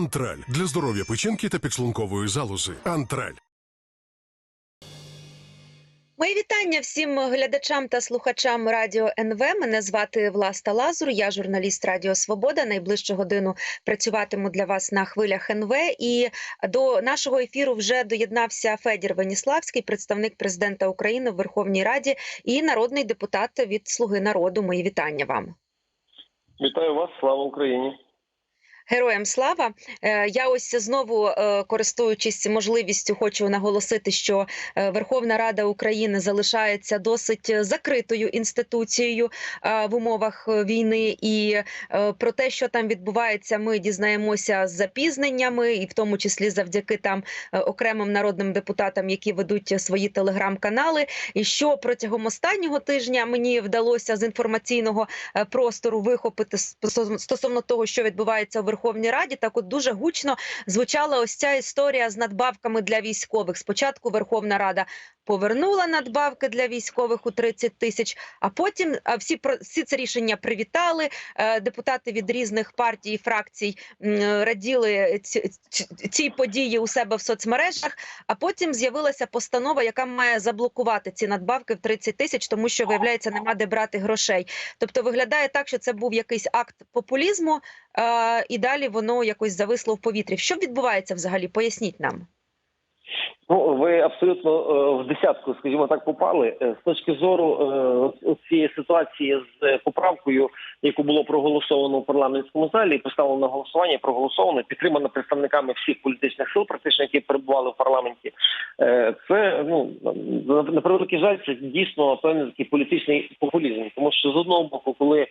Антраль для здоров'я печінки та підшлункової залози. Антраль. Мої вітання всім глядачам та слухачам радіо НВ. Мене звати Власта Лазур. Я журналіст Радіо Свобода. Найближчу годину працюватиму для вас на хвилях НВ. І до нашого ефіру вже доєднався Федір Веніславський, представник президента України в Верховній Раді і народний депутат від Слуги народу. Мої вітання вам. Вітаю вас, слава Україні. Героям слава! Е, Я ось знову е, користуючись можливістю, хочу наголосити, що е, Верховна Рада України залишається досить закритою інституцією в умовах війни, і про те, що там відбувається, ми дізнаємося з запізненнями, і в тому числі завдяки там окремим народним депутатам, які ведуть свої телеграм-канали. І що протягом останнього тижня мені вдалося з інформаційного простору вихопити стосовно- стосовно того, що відбувається у Верховній Раді, так от дуже гучно звучала ось ця історія з надбавками для військових. Спочатку Верховна Рада повернула надбавки для військових у 30 тисяч, а потім всі всі це рішення привітали. Е, Депутати від різних партій і фракцій раділи ці, події у себе в соцмережах. А потім з'явилася постанова, яка має заблокувати ці надбавки в 30 тисяч, тому що виявляється, нема де брати грошей. Тобто виглядає так, що це був якийсь акт популізму, е, і далі воно якось зависло в повітрі. Що відбувається взагалі? Поясніть нам. Ну, ви абсолютно е, в десятку, скажімо так, попали. Е, З точки зору е, цієї ситуації з поправкою, яку було проголосовано в парламентському залі, поставлено на голосування, проголосовано, підтримано представниками всіх політичних сил, практично які перебували в парламенті. Це ну на превеликий жаль, це дійсно певний такий політичний популізм, тому що з одного боку, коли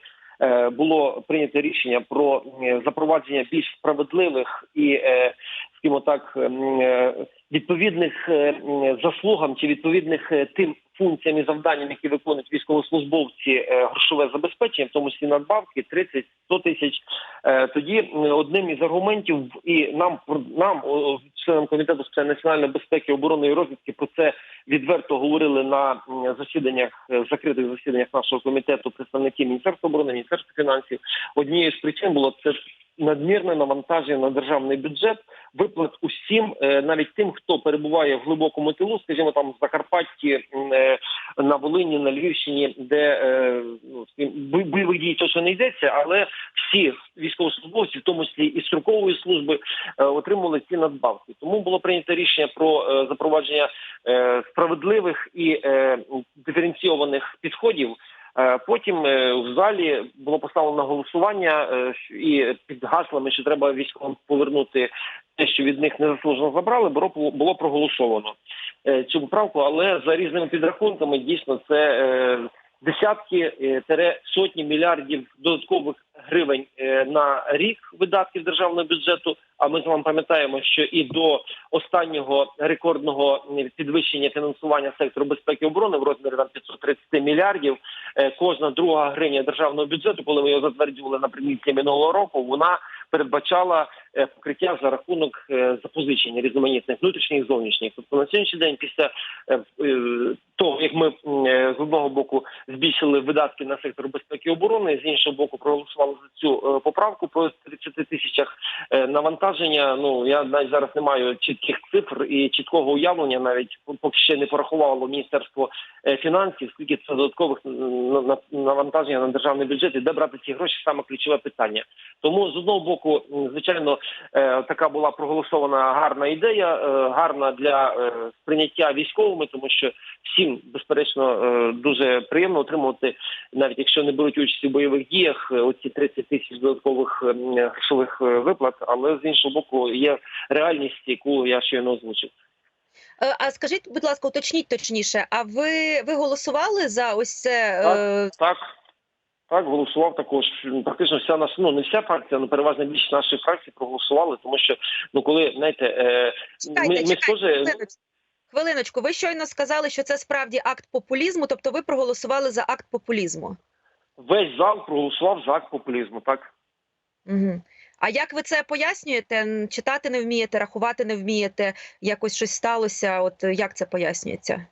було прийнято рішення про е, запровадження більш справедливих і, е, скажімо так, е, відповідних е, заслугам чи відповідних е, тим функціям і завданням, які виконують військовослужбовці, е, грошове забезпечення, в тому числі надбавки 30-100 тисяч. Е, Тоді одним із аргументів і нам нам, членам комітету з національної безпеки, оборони і розвідки, про це відверто говорили на засіданнях е, закритих засіданнях нашого комітету представники міністерства оборони, міністерства фінансів. Однією з причин було це надмірне навантаження на державний бюджет, виплат усім, навіть тим, хто перебуває в глибокому тилу, скажімо, там в Закарпатті, на Волині, на Львівщині, де е, ну, бойових дій точно не йдеться, але всі військовослужбовці, в тому числі і строкової служби, е, отримували ці надбавки. Тому було прийнято рішення про е, запровадження справедливих і диференційованих підходів. Потім в залі було поставлено голосування і під гаслами, що треба військовим повернути те, що від них незаслужено забрали, було проголосовано цю поправку. Але за різними підрахунками дійсно це е, десятки е, сотні мільярдів додаткових гривень е, на рік видатків державного бюджету. А ми з вами пам'ятаємо, що і до останнього рекордного е, підвищення фінансування сектору безпеки і оборони в розмірі там 530 мільярдів. е, Кожна друга гривня державного бюджету, коли ми його затверджували наприкінці минулого року, вона передбачала е, покриття за рахунок е, запозичень різноманітних внутрішніх і зовнішніх. Тобто на сьогоднішній день, після е, е, того як ми е, з одного боку збільшили видатки на сектор безпеки і оборони, з іншого боку, проголосували за цю е, поправку по 30 тисячах е, навантаження. Ну я навіть зараз не маю чітких цифр і чіткого уявлення, навіть поки ще не порахувало міністерство е, фінансів, скільки це додаткових на- на- навантаження на державний бюджет і де брати ці гроші саме ключове питання. Тому з одного боку, звичайно, е, така була проголосована гарна ідея, е, гарна для е, сприйняття військовими, тому що всім безперечно е, дуже приємно отримувати, навіть якщо не беруть участь у бойових діях, е, оці 30 тисяч додаткових ем, грошових е, виплат. Але з іншого боку, є реальність, яку я щойно озвучив. Е, А скажіть, будь ласка, уточніть точніше. А ви, ви голосували за ось це? е, Так, так, голосував також. Практично вся наша, ну не вся фракція, але переважна більшість нашої фракції проголосували, тому що ну коли знаєте, е, Чекайте, ми, ми чекайте, теж хвилиночку. Хвилиночку, ви щойно сказали, що це справді акт популізму, тобто ви проголосували за акт популізму. весь зал проголосував за акт популізму. Так Угу. А як ви це пояснюєте? Читати не вмієте, рахувати не вмієте, якось щось сталося. От е, як це пояснюється?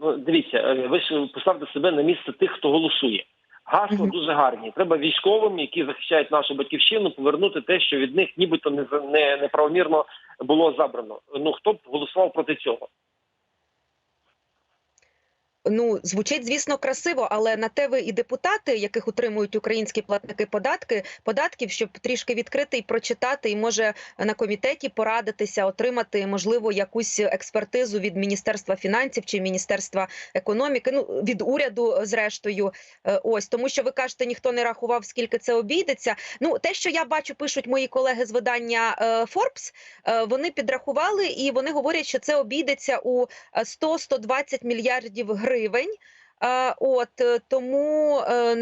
ну дивіться, е, ви ж поставте себе на місце тих, хто голосує. Гасла Мгм. дуже гарні. Треба військовим, які захищають нашу батьківщину, повернути те, що від них нібито не не неправомірно було забрано. Ну хто б голосував проти цього? Ну, звучить, звісно, красиво, але на те ви і депутати, яких утримують українські платники податки, податків, щоб трішки відкрити і прочитати, і може на комітеті порадитися, отримати можливо якусь експертизу від міністерства фінансів чи міністерства економіки. Ну від уряду, зрештою, Е, ось тому, що ви кажете, ніхто не рахував, скільки це обійдеться. Ну, те, що я бачу, пишуть мої колеги з видання е, Forbes, е, вони підрахували і вони говорять, що це обійдеться у 100-120 мільярдів гривень. Е, От е, тому е,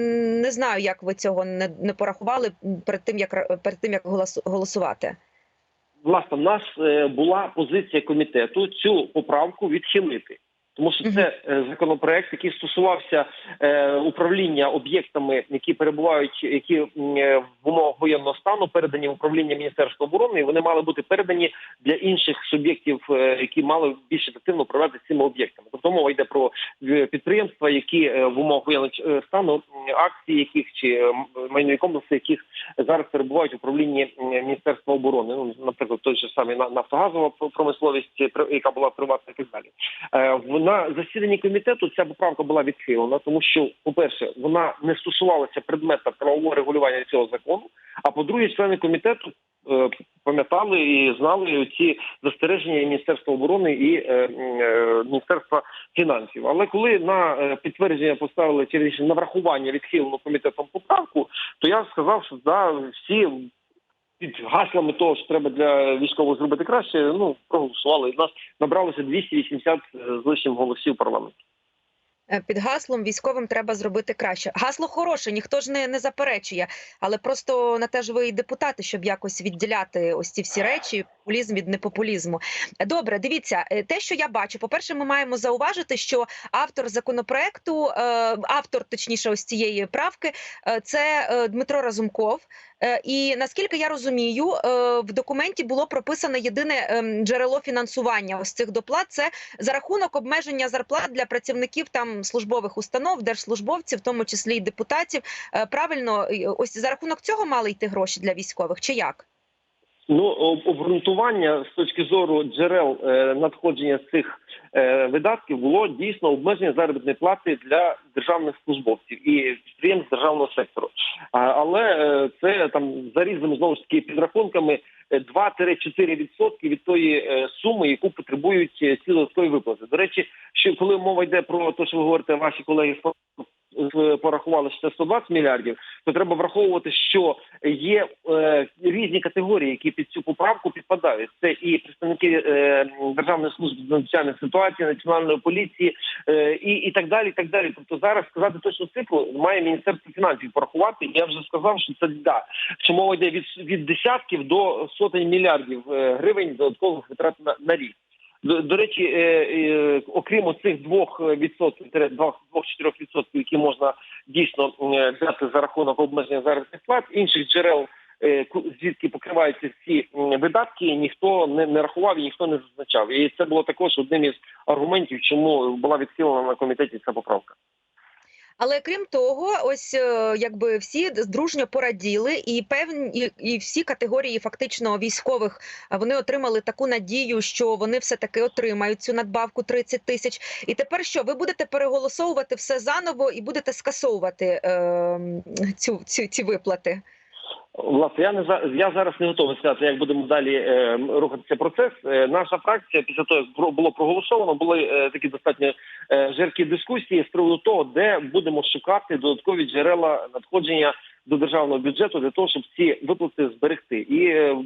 не знаю, як ви цього не, не порахували перед тим, як перед тим як голосувати. Власне, в нас була позиція комітету цю поправку відхилити. Тому що це е, законопроект, який стосувався е, управління об'єктами, які перебувають, які е, в умовах воєнного стану передані в управління Міністерства оборони, і вони мали бути передані для інших суб'єктів, які мали більш ефективно управляти цими об'єктами. Тобто мова йде про підприємства, які в умовах воєнного стану акції, яких чи е, майнові комплекси, яких зараз перебувають в управлінні Міністерства оборони. Ну, наприклад, той же самий нафтогазова промисловість, е, яка була приватна і так далі. Е, На засіданні комітету ця поправка була відхилена, тому що, по-перше, вона не стосувалася предмета правового регулювання цього закону. А по-друге, члени комітету пам'ятали і знали ці застереження Міністерства оборони і е, е, Міністерства фінансів. Але коли на е, підтвердження поставили вірніше, на врахування відхилену комітетом поправку, то я сказав, що да, всі під гаслами того, що треба для військових зробити краще, ну проголосували. І нас набралося 280 з лишнім голосів парламенту. Е, Під гаслом військовим треба зробити краще. Гасло хороше, ніхто ж не, не заперечує, але просто на те ж ви і депутати, щоб якось відділяти ось ці всі речі, популізм від непопулізму. Добре, дивіться, е, те, що я бачу, по-перше, ми маємо зауважити, що автор законопроекту, е, автор, точніше, ось цієї правки, е, це Дмитро Разумков. І наскільки я розумію, в документі було прописано єдине ем, джерело фінансування ось цих доплат. Це за рахунок обмеження зарплат для працівників там службових установ, держслужбовців, в тому числі і депутатів. Правильно, ось за рахунок цього мали йти гроші для військових, чи як? Ну обґрунтування з точки зору джерел е, надходження цих е, видатків було дійсно обмеження заробітної плати для державних службовців і підприємств державного сектору. Але е, це там за різними знову ж таки підрахунками е, 2-4% від тої суми, яку потребують ці додаткові виплати. До речі, що коли мова йде про те, що ви говорите, ваші колеги з з- порахували, що це 120 мільярдів, то треба враховувати, що є е, різні категорії, які під цю поправку підпадають. Це і представники е, Державної служби з надзвичайних ситуацій, національної поліції е, і, і так далі. І так далі. Тобто зараз сказати точну цифру має міністерство фінансів порахувати. Я вже сказав, що це да, що мова йде від, від десятків до сотень мільярдів е, гривень додаткових витрат на, на рік. До, до речі, е, е, окрім відсотків, двох-чотирьох відсотків, які можна дійсно е, взяти за рахунок обмеження заробітних плат, інших джерел, е, звідки покриваються ці видатки, ніхто не, не рахував і ніхто не зазначав. І це було також одним із аргументів, чому була відхилена на комітеті ця поправка. Але крім того, ось е, якби всі дружньо пораділи, і певні і, всі категорії фактично військових е, вони отримали таку надію, що вони все таки отримають цю надбавку 30 тисяч. І тепер що ви будете переголосовувати все заново і будете скасовувати е, цю, цю ці виплати? Власне, я не я зараз не готовий сказати, як будемо далі е, рухатися процес. Е, наша фракція після того, як було проголосовано, були е, такі достатньо е, жаркі дискусії з приводу того, де будемо шукати додаткові джерела надходження до державного бюджету для того, щоб ці виплати зберегти. І е,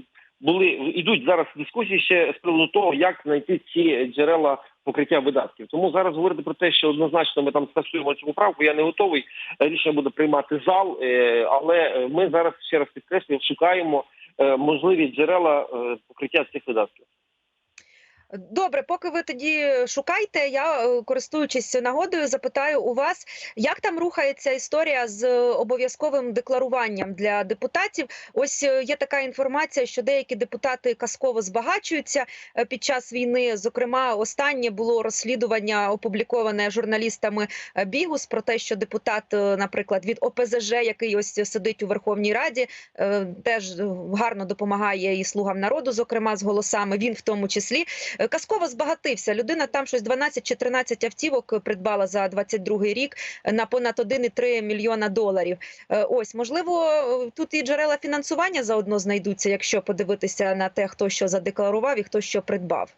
були ідуть зараз дискусії ще з приводу того, як знайти ці джерела покриття видатків. Тому зараз говорити про те, що однозначно ми там скасуємо цю поправку, я не готовий. Рішення буде приймати зал, е, але ми зараз ще раз підкреслюю, шукаємо е, можливі джерела е, покриття цих видатків. Добре, поки ви тоді шукаєте, я е, користуючись нагодою, запитаю у вас, як там рухається історія з обов'язковим декларуванням для депутатів. Ось е, є така інформація, що деякі депутати казково збагачуються е, під час війни. Зокрема, останнє було розслідування опубліковане журналістами Бігус про те, що депутат, наприклад, від ОПЗЖ, який ось сидить у Верховній Раді, теж гарно допомагає і слугам народу, зокрема з голосами. Він в тому числі. Е, Казково збагатився. Людина там щось 12 чи 13 автівок придбала за 22 рік е, на понад 1,3 мільйона доларів. Е, Ось, можливо, тут і джерела фінансування заодно знайдуться, якщо подивитися на те, хто що задекларував і хто що придбав.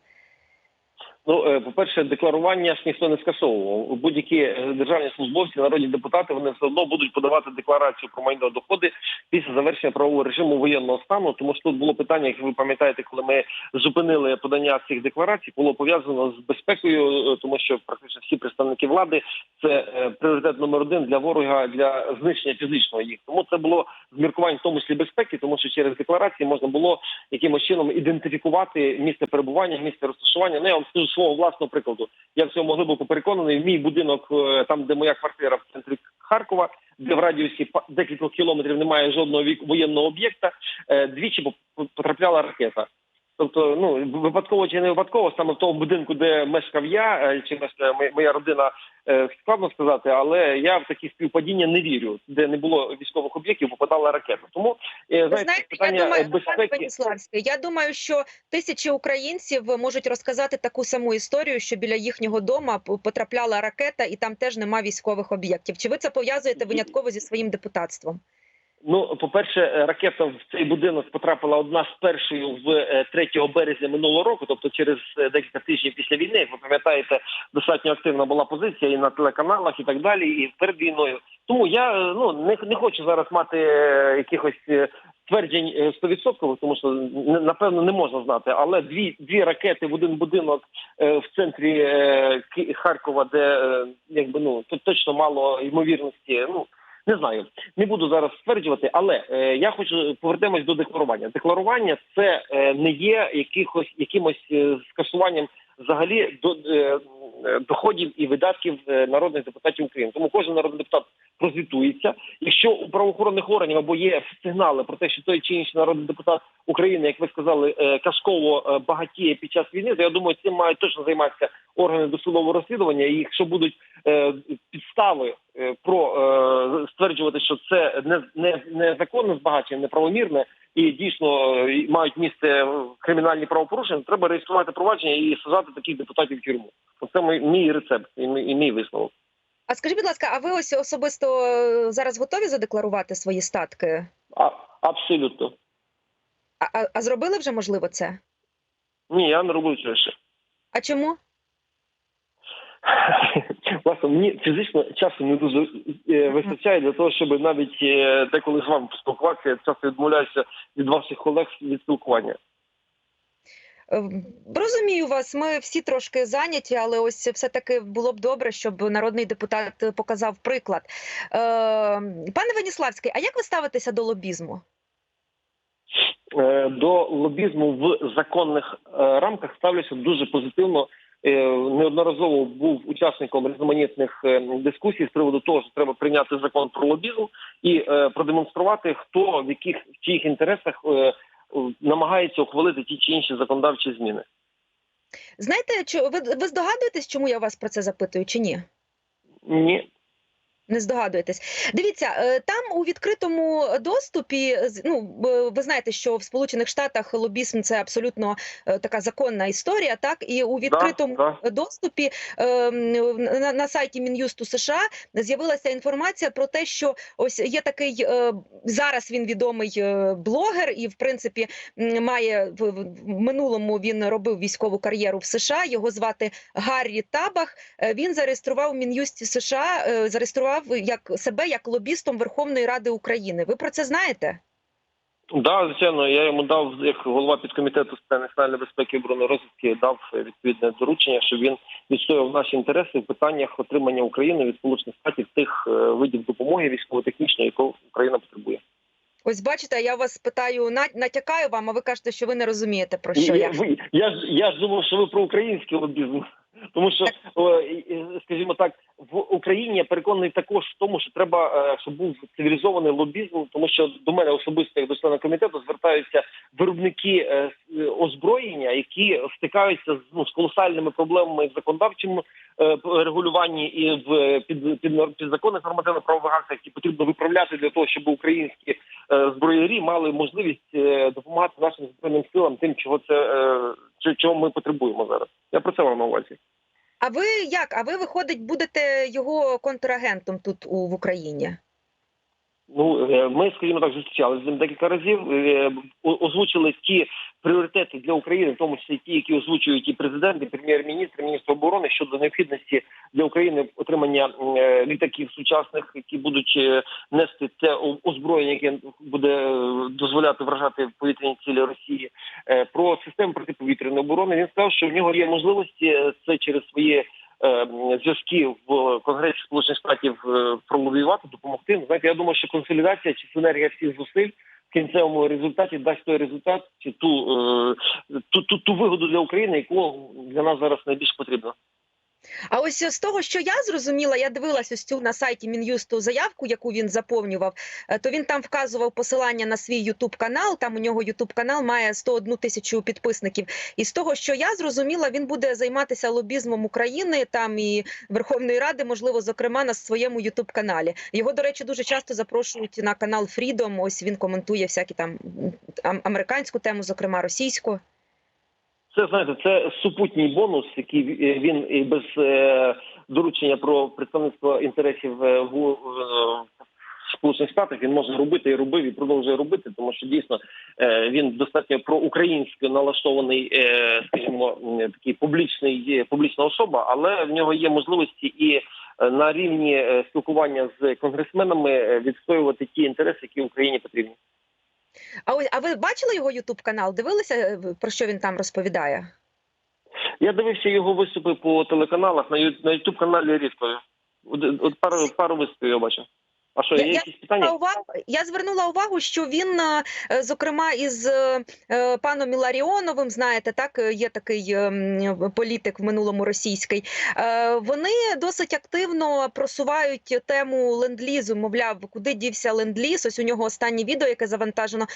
Ну, е, по-перше, декларування ж ніхто не скасовував. Будь-які е, державні службовці, народні депутати, вони все одно будуть подавати декларацію про майно доходи після завершення правового режиму воєнного стану. Тому що тут було питання, як ви пам'ятаєте, коли ми зупинили подання цих декларацій, було пов'язано з безпекою, е, тому що практично всі представники влади це пріоритет номер один для ворога для знищення фізичного їх. Тому це було з міркувань в тому числі безпеки, тому що через декларації можна було якимось чином ідентифікувати місце перебування, місце розташування. Ну я вам скажу свого власного прикладу. Я в цьому глибоко переконаний. Мій будинок, е, там де моя квартира в центрі Харкова, де в радіусі декількох кілометрів немає жодного вік- воєнного об'єкта, е, двічі потрапляла ракета. Тобто, ну випадково чи не випадково, саме в тому будинку, де мешкав я, е, чи мешкає моя- родина, е, складно сказати, але я в такі співпадіння не вірю, де не було військових об'єктів, попадала ракета. Тому е, Ви знаєте, знаєте, я думаю, е, пане безпеки. Я думаю, що тисячі українців можуть розказати таку саму історію, що біля їхнього дома потрапляла ракета, і там теж нема військових об'єктів. Чи ви це пов'язуєте винятково зі своїм депутатством? Ну, по-перше, е, ракета в цей будинок потрапила одна з першою в е, 3 березня минулого року, тобто через е, декілька тижнів після війни. Ви пам'ятаєте, достатньо активна була позиція і на телеканалах, і так далі, і перед війною. Тому я е, ну не, не хочу зараз мати е, якихось е, тверджень е, 100%, тому що напевно не можна знати. Але дві дві ракети в один будинок е, в центрі е, Харкова, де е, якби ну тут точно мало ймовірності. Ну не знаю, не буду зараз стверджувати, але е, я хочу повернемось до декларування. Декларування це е, не є якихось якимось е, скасуванням взагалі до е, е, доходів і видатків е, народних депутатів України. Тому кожен народний депутат прозвітується. Якщо у правоохоронних органів або є сигнали про те, що той чи інший народний депутат України, як ви сказали, е, казково е, багатіє під час війни, то я думаю, цим мають точно займатися органи досудового розслідування. І якщо будуть е, підстави е, про е, стверджувати, що це не, не, незаконне збагачення, неправомірне і дійсно е, мають місце кримінальні правопорушення, треба реєструвати провадження і сажати таких депутатів в тюрму. Оце мій, мій рецепт і мій, і мій висновок. А скажіть, будь ласка, а ви ось особисто е, зараз готові задекларувати свої статки? А, абсолютно. А, а, зробили вже можливо це? Ні, я не роблю цього ще. А чому? Власне, мені фізично часу не дуже е, вистачає для того, щоб навіть е, деколи з вами поспілкуватися, я часто відмовляюся від ваших колег від спілкування. Е, Розумію вас, ми всі трошки зайняті, але ось все-таки було б добре, щоб народний депутат показав приклад. Е, Пане Веніславський, а як ви ставитеся до лобізму? Е, До лобізму в законних рамках ставлюся дуже позитивно. Е, Неодноразово був учасником різноманітних е, дискусій з приводу того, що треба прийняти закон про лобізм і е, продемонструвати, хто в яких в чиїх інтересах намагається ухвалити ті чи інші законодавчі зміни. Знаєте, ви, ви здогадуєтесь, чому я вас про це запитую, чи ні? Ні, Не здогадуєтесь. Дивіться, е, там у відкритому доступі, ну ви знаєте, що в Сполучених Штатах лобізм це абсолютно е, така законна історія, так і у відкритому да, да. доступі е, на, на сайті Мін'юсту США з'явилася інформація про те, що ось є такий е, зараз він відомий блогер, і в принципі має в, минулому він робив військову кар'єру в США. Його звати Гаррі Табах. Він зареєстрував у Мін'юсті США, е, зареєстрував як себе як лобістом Верховної Ради України. Ви про це знаєте? Да, звичайно, я йому дав як голова підкомітету з питань національної безпеки і оборони розвідки, дав відповідне доручення, щоб він відстоював наші інтереси в питаннях отримання України від сполучених штатів тих е, видів допомоги військово-технічної, яку Україна потребує. Ось бачите, я вас питаю, натякаю вам, а ви кажете, що ви не розумієте про що я, я. я, ж я ж думав, що ви про український лобізм. Тому що, і, скажімо так, в Україні я переконаний також в тому, що треба, е, щоб був цивілізований лобізм, тому що до мене особисто як до члена комітету звертаються виробники е, е, озброєння, які стикаються з, ну, з колосальними проблемами в законодавчому регулюванні і в під, під, підзаконних нормативних правових актах, які потрібно виправляти для того, щоб українські зброярі мали можливість допомагати нашим збройним силам тим, чого це чого ми потребуємо зараз. Я про це мав на увазі. А ви як? А ви виходить, будете його контрагентом тут у в Україні? Ну е, ми, скажімо так, зустрічалися з ним декілька разів. е, Озвучили ті пріоритети для України, в тому числі ті, які озвучують і президент, і прем'єр-міністр, міністр оборони щодо необхідності для України отримання е, літаків сучасних, які будуть нести о- озброєння, яке буде дозволяти вражати повітряні цілі Росії. Про систему протиповітряної оборони він сказав, що в нього є можливості це через свої е, зв'язки в Конгресі Сполучених Штатів е, пролобіювати, допомогти. Ну, Знаєте, я думаю, що консолідація чи синергія всіх зусиль в кінцевому результаті дасть той результат чи ту, е, ту, ту, ту вигоду для України, яку для нас зараз найбільш потрібно. А ось з того, що я зрозуміла, я дивилась ось цю на сайті Мін'юсту заявку, яку він заповнював. е, То він там вказував посилання на свій Ютуб канал. Там у нього Ютуб канал має 101 тисячу підписників. І з того, що я зрозуміла, він буде займатися лобізмом України там і Верховної Ради, можливо, зокрема на своєму Ютуб каналі. Його, до речі, дуже часто запрошують на канал Freedom. Ось він коментує всякі там американську тему, зокрема російську. Це знаєте, це супутній бонус, який е, він і без е, доручення про представництво інтересів в, е, Сполучених Штатах він може робити і робив і продовжує робити, тому що дійсно він достатньо проукраїнсько налаштований, скажімо, такий публічний публічна особа, але в нього є можливості і на рівні спілкування з конгресменами відстоювати ті інтереси, які Україні потрібні. А ось, а ви бачили його Ютуб канал? Дивилися е, про що він там розповідає? Я дивився його виступи по телеканалах на ютуб каналі рідко. От пару пару виступів я бачив. А що, є я якісь питання? увагу, я звернула увагу, що він, е, зокрема, із е, е, паном Іларіоновим, знаєте, так є такий політик в минулому російський. Вони досить активно просувають тему ленд-лізу. Мовляв, куди дівся ленд-ліз? Ось у нього останнє відео, яке завантажено.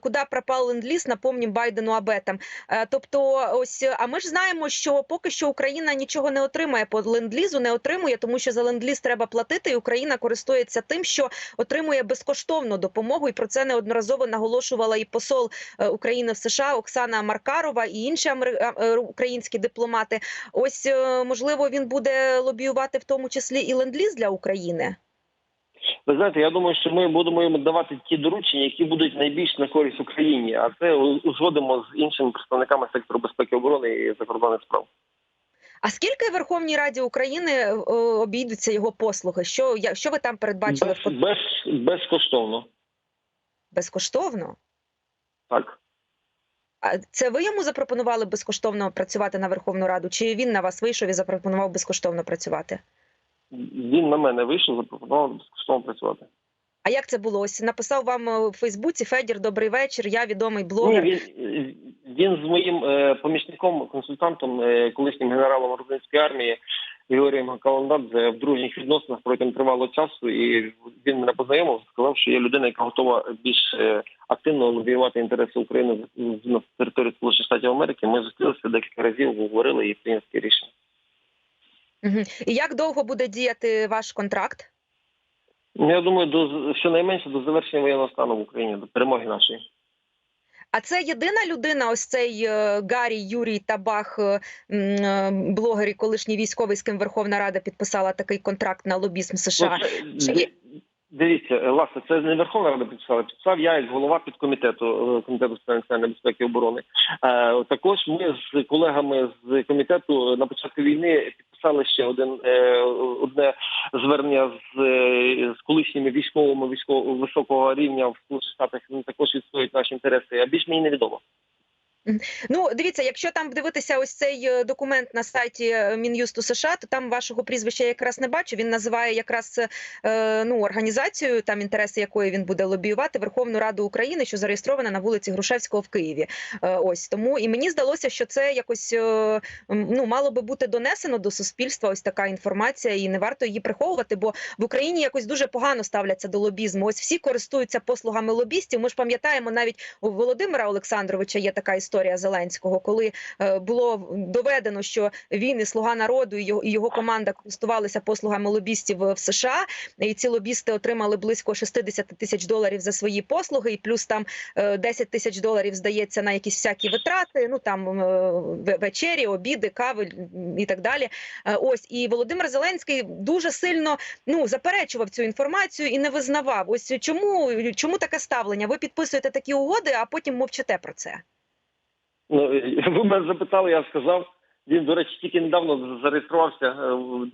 Куди пропав ленд-ліз, напомнім Байдену об этом. Е, Тобто, ось, а ми ж знаємо, що поки що Україна нічого не отримає по ленд-лізу, не отримує, тому що за ленд-ліз треба платити, і Україна користується тим, що отримує безкоштовну допомогу. І про це неодноразово наголошувала і посол е, України в США Оксана Маркарова і інші е, українські дипломати. Ось е, можливо він буде лобіювати в тому числі і ленд-ліз для України. Ви знаєте, я думаю, що ми будемо йому давати ті доручення, які будуть найбільш на користь Україні, а це узгодимо з іншими представниками сектору безпеки оборони і закордонних справ. А скільки Верховній Раді України е, обійдуться його послуги? Що я що ви там передбачили Без, без, безкоштовно. безкоштовно? Так. А це ви йому запропонували безкоштовно працювати на Верховну Раду? Чи він на вас вийшов і запропонував безкоштовно працювати? Він на мене вийшов, запропонував безкоштовно працювати. А як це було? Ось написав вам е, у Фейсбуці Федір, добрий вечір. Я відомий Ні, блогер. він, він з моїм е, помічником, консультантом, е, колишнім генералом Грузинської армії Георгієм Каландадзе в дружніх відносинах протягом тривалого часу. І він мене познайомив, сказав, що є людина, яка готова більш е, активно лобіювати інтереси України на території Сполучених Штатів Америки. Ми зустрілися декілька разів, говорили і прийняли рішення. Мгм. І як довго буде діяти ваш контракт? Ну, Я думаю, до щонайменше до завершення воєнного стану в Україні, до перемоги нашої. А це єдина людина, ось цей Гарі, Гаррі Юрій Табах, е, е, блогер і колишній військовий, з ким Верховна Рада підписала такий контракт на лобізм США. Ну, це- Дивіться, е, власне, це не Верховна Рада підписала. Підписав я як голова підкомітету е, комітету з національної безпеки і оборони. Е, Також ми з колегами з комітету на початку війни підписали ще один одне звернення з, з колишніми військовими військово високого рівня в Штатах. Вони також відстоюють наші інтереси. А більш мені невідомо. Ну, дивіться, якщо там дивитися ось цей е, документ на сайті е, Мін'юсту США, то там вашого прізвища я якраз не бачу. Він називає якраз е, ну організацію, там інтереси якої він буде лобіювати Верховну Раду України, що зареєстрована на вулиці Грушевського в Києві. Ось тому і мені здалося, що це якось ну мало би бути донесено до суспільства. Ось така інформація, і не варто її приховувати, бо в Україні якось дуже погано ставляться до лобізму. Ось всі користуються послугами лобістів. Ми ж пам'ятаємо, навіть у Володимира Олександровича є така історія Зеленського, коли е, було доведено, що він і слуга народу і його, і його команда користувалися послугами лобістів в США, і ці лобісти отримали близько 60 тисяч доларів за свої послуги, і плюс там е, 10 тисяч доларів здається на якісь всякі витрати. Ну там е, вечері, обіди, кави і так далі. Е, Ось і Володимир Зеленський дуже сильно ну заперечував цю інформацію і не визнавав. Ось чому чому таке ставлення? Ви підписуєте такі угоди, а потім мовчите про це. Ну, ви мене запитали, я сказав. Він, до речі, тільки недавно зареєструвався е,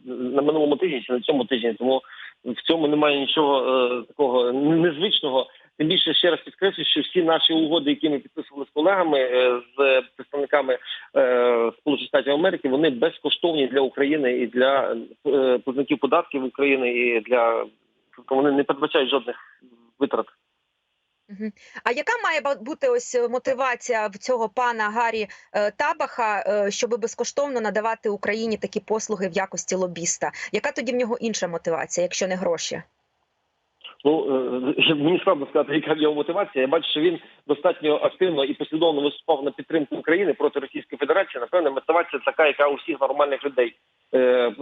на минулому тижні чи на цьому тижні, тому в цьому немає нічого е, такого незвичного. Тим більше ще раз підкреслю, що всі наші угоди, які ми підписували з колегами, е, з представниками е, Сполучених Штатів Америки, вони безкоштовні для України і для е, платників податків України, і для тобто вони не передбачають жодних витрат. А яка має бути ось е, мотивація в цього пана Гаррі е, Табаха, е, щоб безкоштовно надавати Україні такі послуги в якості лобіста? Яка тоді в нього інша мотивація, якщо не гроші? Ну е, мені складно сказати, яка в нього мотивація. Я бачу, що він достатньо активно і послідовно виступав на підтримку України проти Російської Федерації. Напевне, мотивація така, яка у всіх нормальних людей. Е,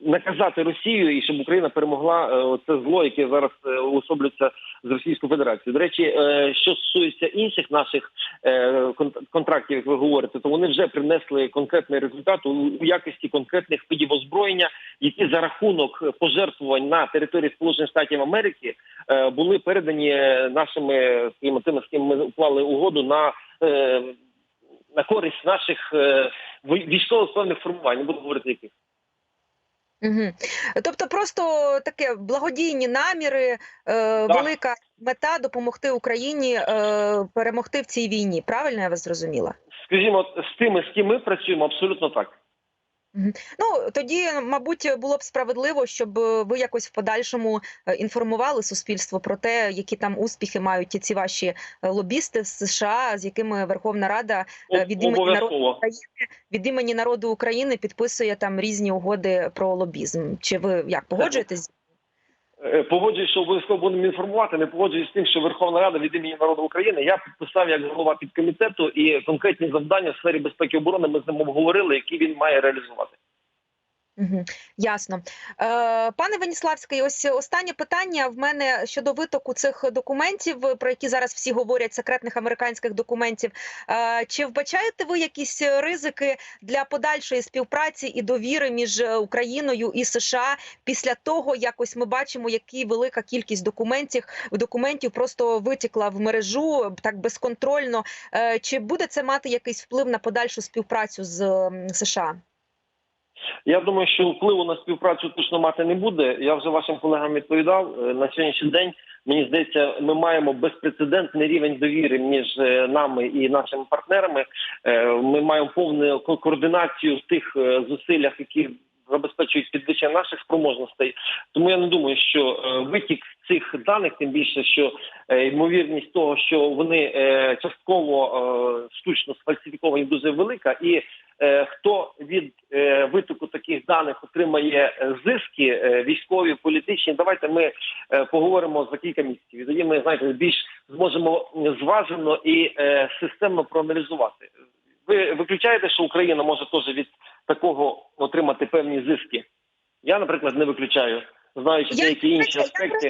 наказати Росію і щоб Україна перемогла е, це зло, яке зараз уособлюється з Російською Федерацією. До речі, що стосується інших наших контрактів, як ви говорите, то вони вже принесли конкретний результат у, якості конкретних видів озброєння, які за рахунок пожертвувань на території Сполучених Штатів Америки були передані е, нашими скажімо, тими, з ким ми уклали угоду на. е, На користь наших е, вій- військових певних формувань, не буду говорити яких. Угу. Тобто, просто таке благодійні наміри, е, велика мета допомогти Україні е, перемогти в цій війні. Правильно я вас зрозуміла? Скажімо, з тими, з ким ми працюємо, абсолютно так. Ну тоді, мабуть, було б справедливо, щоб е, ви якось в подальшому е, інформували суспільство про те, які там успіхи мають ці ваші е, лобісти з США, з якими Верховна Рада від імені народу України від імені народу України підписує там різні угоди про лобізм. Чи ви як погоджуєтесь? Е, Погоджуюсь, що обов'язково будемо інформувати. Не погоджуюсь з тим, що Верховна Рада від імені народу України. Я підписав як голова підкомітету і конкретні завдання в сфері безпеки і оборони. Ми з ним обговорили, які він має реалізувати. Ясно, е, пане Веніславський. Ось останнє питання в мене щодо витоку цих документів, про які зараз всі говорять, секретних американських документів. Е, чи вбачаєте ви якісь ризики для подальшої співпраці і довіри між Україною і США після того, як ось ми бачимо, які велика кількість документів документів просто витікла в мережу так безконтрольно? Е, чи буде це мати якийсь вплив на подальшу співпрацю з США? Я думаю, що впливу на співпрацю точно мати не буде. Я вже вашим колегам відповідав Е, на сьогоднішній день. Мені здається, ми маємо безпрецедентний рівень довіри між е, нами і нашими партнерами. Е, Ми маємо повну ко- координацію в тих зусиллях, які забезпечують підвищення наших спроможностей. Тому я не думаю, що витік цих даних, тим більше, що ймовірність того, що вони частково штучно сфальсифіковані, дуже велика, і хто від е, витоку таких даних отримає е, зиски е, військові, політичні. Давайте ми е, поговоримо за кілька місяців. І тоді ми знаєте більш зможемо зважено і е, системно проаналізувати. Ви виключаєте, що Україна може теж від такого отримати певні зиски? Я, наприклад, не виключаю, знаючи деякі інші я, аспекти.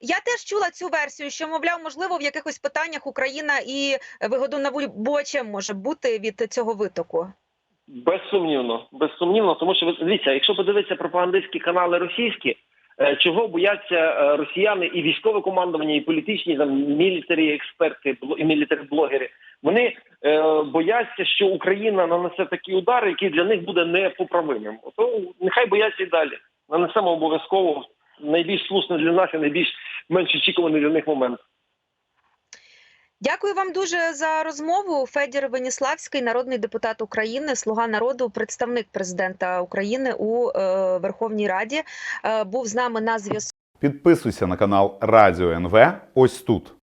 я теж чула цю версію, що мовляв, можливо, в якихось питаннях Україна і вигодонабувачем може бути від цього витоку. Безсумнівно, безсумнівно, тому що дивіться, якщо подивитися пропагандистські канали російські, е, чого бояться е, росіяни і військове командування, і політичні там мілітарі експерти, і мілітарі блогери, вони е, бояться, що Україна нанесе такі удари, які для них буде непоправимим. То нехай бояться і далі. Нанесемо обов'язково найбільш слушний для нас і найбільш менш очікуваний для них момент. Дякую вам дуже за розмову. Федір Веніславський, народний депутат України, слуга народу, представник президента України у е, Верховній Раді, е, був з нами на зв'язку. Підписуйся на канал Радіо НВ ось тут.